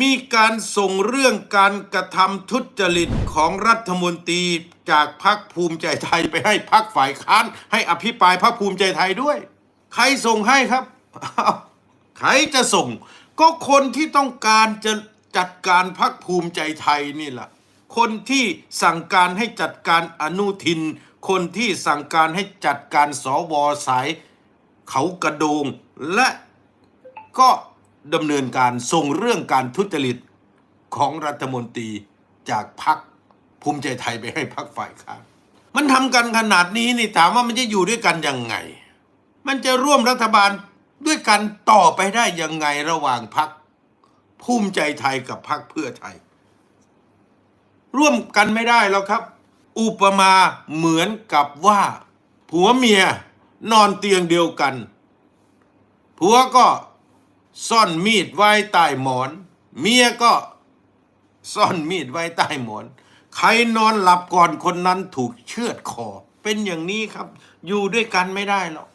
มีการส่งเรื่องการกระทำทุจริตของรัฐมนตรีจากพรรคภูมิใจไทยไปให้พรรคฝ่ายค้าน ให้อภิปรายพรรคภูมิใจไทยด้วย ใครส่งให้ครับ ใครจะส่ง ก็คนที่ต้องการจะจัดการพรรคภูมิใจไทยนี่แหละคนที่สั่งการให้จัดการอนุทิน คนที่สั่งการให้จัดการสวสาย เขากระโดงและก็ ดำเนินการส่งเรื่องการทุจริตของรัฐมนตรีจากพรรคภูมิใจไทยไปให้พรรคฝ่ายค้านมันทำกันขนาดนี้นี่ถามว่ามันจะอยู่ด้วยกันยังไง มันจะร่วมรัฐบาลด้วยกันต่อไปได้ยังไงระหว่างพรรคภูมิใจไทยกับพรรคเพื่อไทย ร่วมกันไม่ได้แล้วครับ อุปมาเหมือนกับว่าผัวเมียนอนเตียงเดียวกันผัวก็ ซ่อนมีดไว้ใต้หมอน เมียก็ซ่อนมีดไว้ใต้หมอน ใครนอนหลับก่อนคนนั้นถูกเชือดคอ เป็นอย่างนี้ครับ อยู่ด้วยกันไม่ได้หรอก